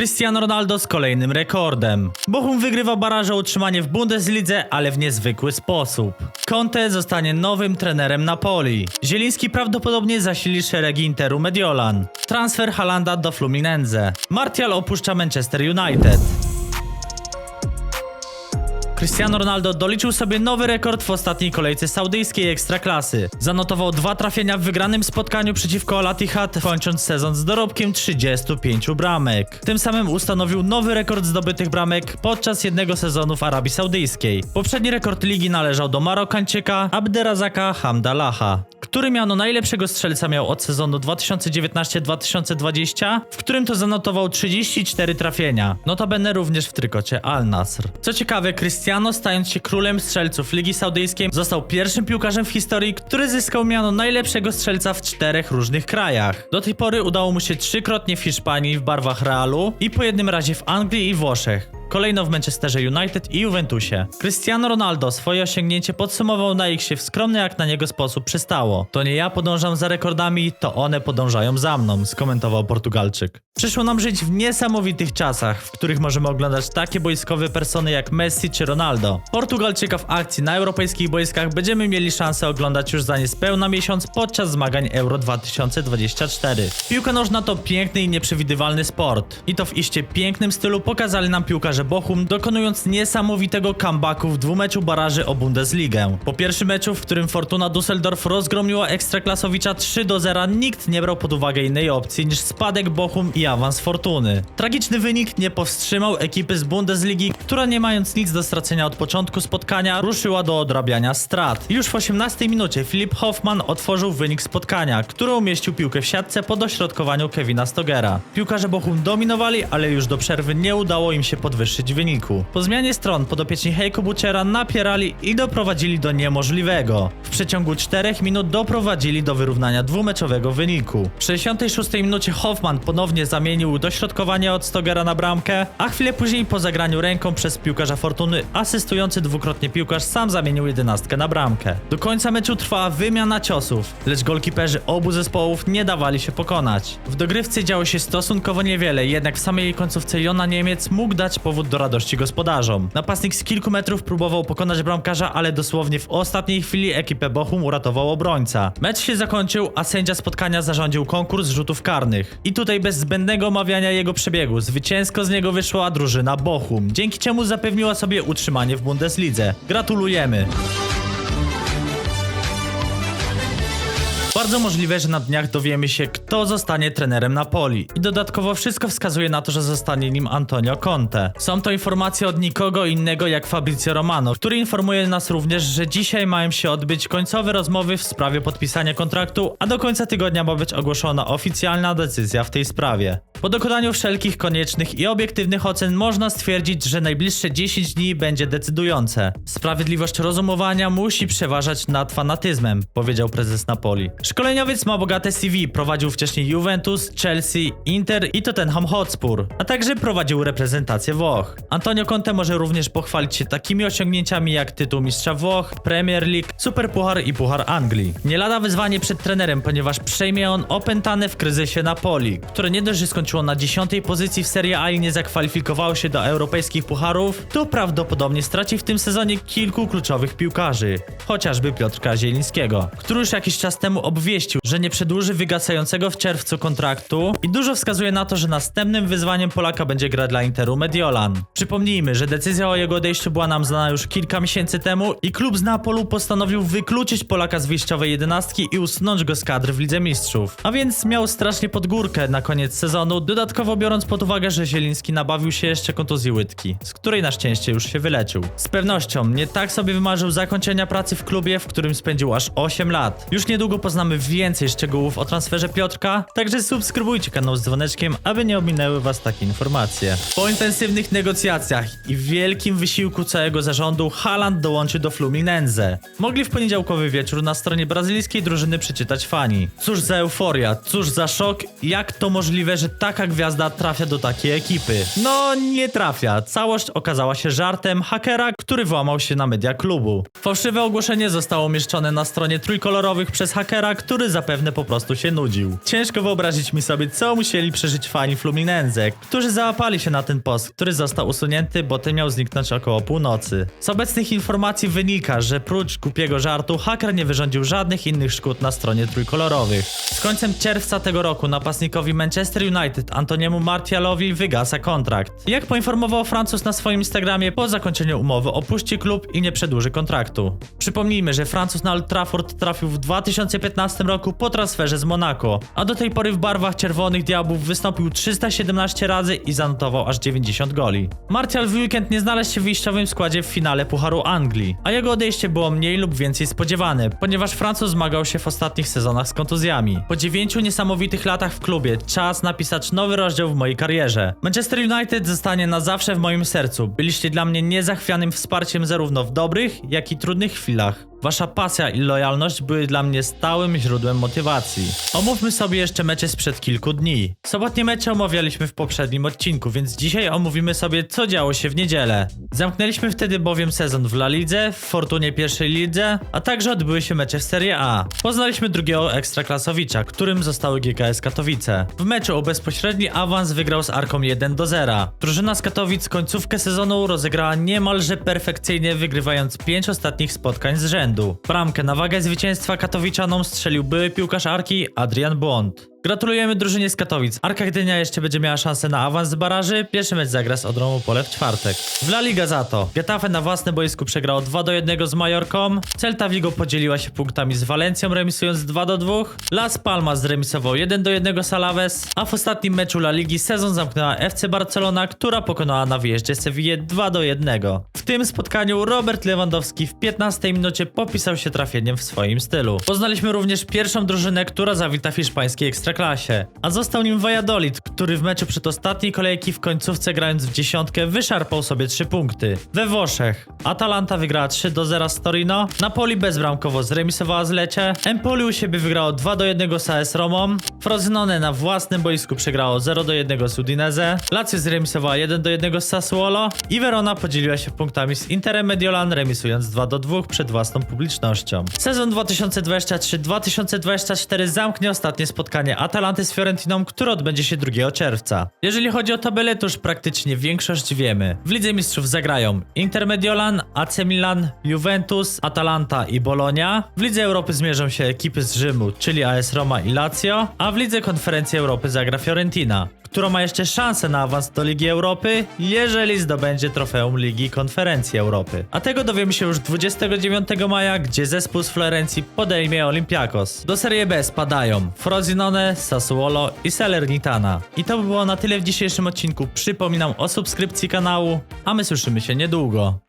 Cristiano Ronaldo z kolejnym rekordem. Bochum wygrywa baraże utrzymanie w Bundeslidze, ale w niezwykły sposób. Conte zostanie nowym trenerem Napoli. Zieliński prawdopodobnie zasili szeregi Interu Mediolan. Transfer Halanda do Fluminense. Martial opuszcza Manchester United. Cristiano Ronaldo doliczył sobie nowy rekord w ostatniej kolejce saudyjskiej ekstraklasy. Zanotował dwa trafienia w wygranym spotkaniu przeciwko Al Ittihad, kończąc sezon z dorobkiem 35 bramek. Tym samym ustanowił nowy rekord zdobytych bramek podczas jednego sezonu w Arabii Saudyjskiej. Poprzedni rekord ligi należał do Marokańczyka Abderazaka Hamdalaha, który miano najlepszego strzelca miał od sezonu 2019-2020, w którym to zanotował 34 trafienia. Notabene również w trykocie Al Nasr. Co ciekawe, Cristiano stając się królem strzelców Ligi Saudyjskiej został pierwszym piłkarzem w historii, który zyskał miano najlepszego strzelca w czterech różnych krajach. Do tej pory udało mu się trzykrotnie w Hiszpanii w barwach Realu i po jednym razie w Anglii i Włoszech. Kolejno w Manchesterze United i Juventusie. Cristiano Ronaldo swoje osiągnięcie podsumował na ich się w skromny jak na niego sposób przystało. To nie ja podążam za rekordami, to one podążają za mną, skomentował Portugalczyk. Przyszło nam żyć w niesamowitych czasach, w których możemy oglądać takie boiskowe persony jak Messi czy Ronaldo. Portugalczyka w akcji na europejskich boiskach będziemy mieli szansę oglądać już za niespełna miesiąc podczas zmagań Euro 2024. Piłka nożna to piękny i nieprzewidywalny sport. I to w iście pięknym stylu pokazali nam piłkarze Bochum, dokonując niesamowitego comebacku w dwumeczu baraży o Bundesligę. Po pierwszym meczu, w którym Fortuna Düsseldorf rozgromiła Ekstraklasowicza 3 do 0, nikt nie brał pod uwagę innej opcji niż spadek Bochum i awans Fortuny. Tragiczny wynik nie powstrzymał ekipy z Bundesligi, która nie mając nic do stracenia od początku spotkania, ruszyła do odrabiania strat. Już w 18 minucie Filip Hoffman otworzył wynik spotkania, który umieścił piłkę w siatce po dośrodkowaniu Kevina Stogera. Piłkarze Bochum dominowali, ale już do przerwy nie udało im się podwyższyć wyniku. Po zmianie stron podopieczni Hejko Buciera napierali i doprowadzili do niemożliwego. W przeciągu 4 minut doprowadzili do wyrównania dwumeczowego wyniku. W 66 minucie Hoffman ponownie zamienił dośrodkowanie od Stogera na bramkę, a chwilę później po zagraniu ręką przez piłkarza Fortuny asystujący dwukrotnie piłkarz sam zamienił jedenastkę na bramkę. Do końca meczu trwała wymiana ciosów, lecz golkiperzy obu zespołów nie dawali się pokonać. W dogrywce działo się stosunkowo niewiele, jednak w samej końcówce Jona Niemiec mógł dać powód do radości gospodarzom. Napastnik z kilku metrów próbował pokonać bramkarza, ale dosłownie w ostatniej chwili ekipę Bochum uratował obrońca. Mecz się zakończył, a sędzia spotkania zarządził konkurs rzutów karnych. I tutaj bez zbędnego omawiania jego przebiegu, zwycięsko z niego wyszła drużyna Bochum, dzięki czemu zapewniła sobie utrzymanie w Bundeslidze. Gratulujemy! Bardzo możliwe, że na dniach dowiemy się, kto zostanie trenerem Napoli. I dodatkowo wszystko wskazuje na to, że zostanie nim Antonio Conte. Są to informacje od nikogo innego jak Fabrizio Romano, który informuje nas również, że dzisiaj mają się odbyć końcowe rozmowy w sprawie podpisania kontraktu, a do końca tygodnia ma być ogłoszona oficjalna decyzja w tej sprawie. Po dokonaniu wszelkich koniecznych i obiektywnych ocen można stwierdzić, że najbliższe 10 dni będzie decydujące. Sprawiedliwość rozumowania musi przeważać nad fanatyzmem, powiedział prezes Napoli. Szkoleniowiec ma bogate CV, prowadził wcześniej Juventus, Chelsea, Inter i Tottenham Hotspur, a także prowadził reprezentację Włoch. Antonio Conte może również pochwalić się takimi osiągnięciami jak tytuł mistrza Włoch, Premier League, Superpuchar i Puchar Anglii. Nie lada wyzwanie przed trenerem, ponieważ przejmie on opętane w kryzysie Napoli, które nie dość, że skończyło na 10 pozycji w Serie A i nie zakwalifikowało się do europejskich pucharów, to prawdopodobnie straci w tym sezonie kilku kluczowych piłkarzy, chociażby Piotrka Zielińskiego, który już jakiś czas temu obwieścił, że nie przedłuży wygasającego w czerwcu kontraktu i dużo wskazuje na to, że następnym wyzwaniem Polaka będzie gra dla Interu Mediolan. Przypomnijmy, że decyzja o jego odejściu była nam znana już kilka miesięcy temu i klub z Napolu postanowił wykluczyć Polaka z wyjściowej jedenastki i usunąć go z kadry w Lidze Mistrzów. A więc miał strasznie pod górkę na koniec sezonu, dodatkowo biorąc pod uwagę, że Zieliński nabawił się jeszcze kontuzji łydki, z której na szczęście już się wyleczył. Z pewnością nie tak sobie wymarzył zakończenia pracy w klubie, w którym spędził aż 8 lat. Już niedługo poznamy więcej szczegółów o transferze Piotrka, także subskrybujcie kanał z dzwoneczkiem, aby nie ominęły was takie informacje. Po intensywnych negocjacjach i wielkim wysiłku całego zarządu, Haaland dołączył do Fluminense. Mogli w poniedziałkowy wieczór na stronie brazylijskiej drużyny przeczytać fani. Cóż za euforia, cóż za szok, jak to możliwe, że taka gwiazda trafia do takiej ekipy? No, nie trafia. Całość okazała się żartem hakera, który włamał się na media klubu. Fałszywe ogłoszenie zostało umieszczone na stronie trójkolorowych przez hakera, Który zapewne po prostu się nudził. Ciężko wyobrazić mi sobie, co musieli przeżyć fani Fluminense, którzy załapali się na ten post, który został usunięty, bo ten miał zniknąć około północy. Z obecnych informacji wynika, że prócz głupiego żartu, haker nie wyrządził żadnych innych szkód na stronie trójkolorowych. Z końcem czerwca tego roku napastnikowi Manchester United Antoniemu Martialowi wygasa kontrakt. Jak poinformował Francuz na swoim Instagramie, po zakończeniu umowy opuści klub i nie przedłuży kontraktu. Przypomnijmy, że Francuz na Old Trafford trafił w 2015 roku po transferze z Monaco, a do tej pory w barwach Czerwonych Diabłów wystąpił 317 razy i zanotował aż 90 goli. Martial w weekend nie znalazł się w wyjściowym składzie w finale Pucharu Anglii, a jego odejście było mniej lub więcej spodziewane, ponieważ Francuz zmagał się w ostatnich sezonach z kontuzjami. Po dziewięciu niesamowitych latach w klubie czas napisać nowy rozdział w mojej karierze. Manchester United zostanie na zawsze w moim sercu. Byliście dla mnie niezachwianym wsparciem zarówno w dobrych, jak i trudnych chwilach. Wasza pasja i lojalność były dla mnie stałym źródłem motywacji. Omówmy sobie jeszcze mecze sprzed kilku dni. Sobotnie mecze omawialiśmy w poprzednim odcinku, więc dzisiaj omówimy sobie, co działo się w niedzielę. Zamknęliśmy wtedy bowiem sezon w La Lidze, w Fortunie pierwszej lidze, a także odbyły się mecze w Serie A. Poznaliśmy drugiego ekstraklasowicza, którym zostały GKS Katowice. W meczu o bezpośredni awans wygrał z Arką 1 do 0. Drużyna z Katowic końcówkę sezonu rozegrała niemalże perfekcyjnie, wygrywając 5 ostatnich spotkań z rzędu. Bramkę na wagę zwycięstwa katowiczanom strzelił były piłkarz Arki Adrian Błąd. Gratulujemy drużynie z Katowic. Arka Gdynia jeszcze będzie miała szansę na awans z baraży. Pierwszy mecz zagra z Odromu Pole w czwartek. W La Liga za to. Getafe na własnym boisku przegrało 2 do 1 z Majorką. Celta Vigo podzieliła się punktami z Walencją, remisując 2 do 2. Las Palmas zremisował 1 do 1 z. A w ostatnim meczu La Ligi sezon zamknęła FC Barcelona, która pokonała na wyjeździe Sevillę 2 do 1. W tym spotkaniu Robert Lewandowski w 15 minucie popisał się trafieniem w swoim stylu. Poznaliśmy również pierwszą drużynę, która zawita hiszpańskiej ekstraklasie, a został nim Valladolid, który w meczu przedostatniej kolejki w końcówce grając w dziesiątkę wyszarpał sobie 3 punkty. We Włoszech Atalanta wygrała 3 do 0 z Torino, Napoli bezbramkowo zremisowała z Lecie, Empoli u siebie wygrało 2 do 1 z AS Romą, Frosinone na własnym boisku przegrało 0 do 1 z Udinese, Lazio zremisowała 1 do 1 z Sassuolo i Verona podzieliła się punktami z Interem Mediolan remisując 2 do 2 przed własną publicznością. Sezon 2023-2024 zamknie ostatnie spotkanie Atalanty z Fiorentiną, które odbędzie się 2 czerwca. Jeżeli chodzi o tabelę, to już praktycznie większość wiemy. W Lidze Mistrzów zagrają Inter Mediolan, AC Milan, Juventus, Atalanta i Bologna. W Lidze Europy zmierzą się ekipy z Rzymu, czyli AS Roma i Lazio, a w Lidze Konferencji Europy zagra Fiorentina, która ma jeszcze szansę na awans do Ligi Europy, jeżeli zdobędzie trofeum Ligi Konferencji Europy. A tego dowiemy się już 29 maja, gdzie zespół z Florencji podejmie Olympiakos. Do Serie B spadają Frosinone, Sassuolo i Salernitana. I to by było na tyle w dzisiejszym odcinku. Przypominam o subskrypcji kanału, a my słyszymy się niedługo.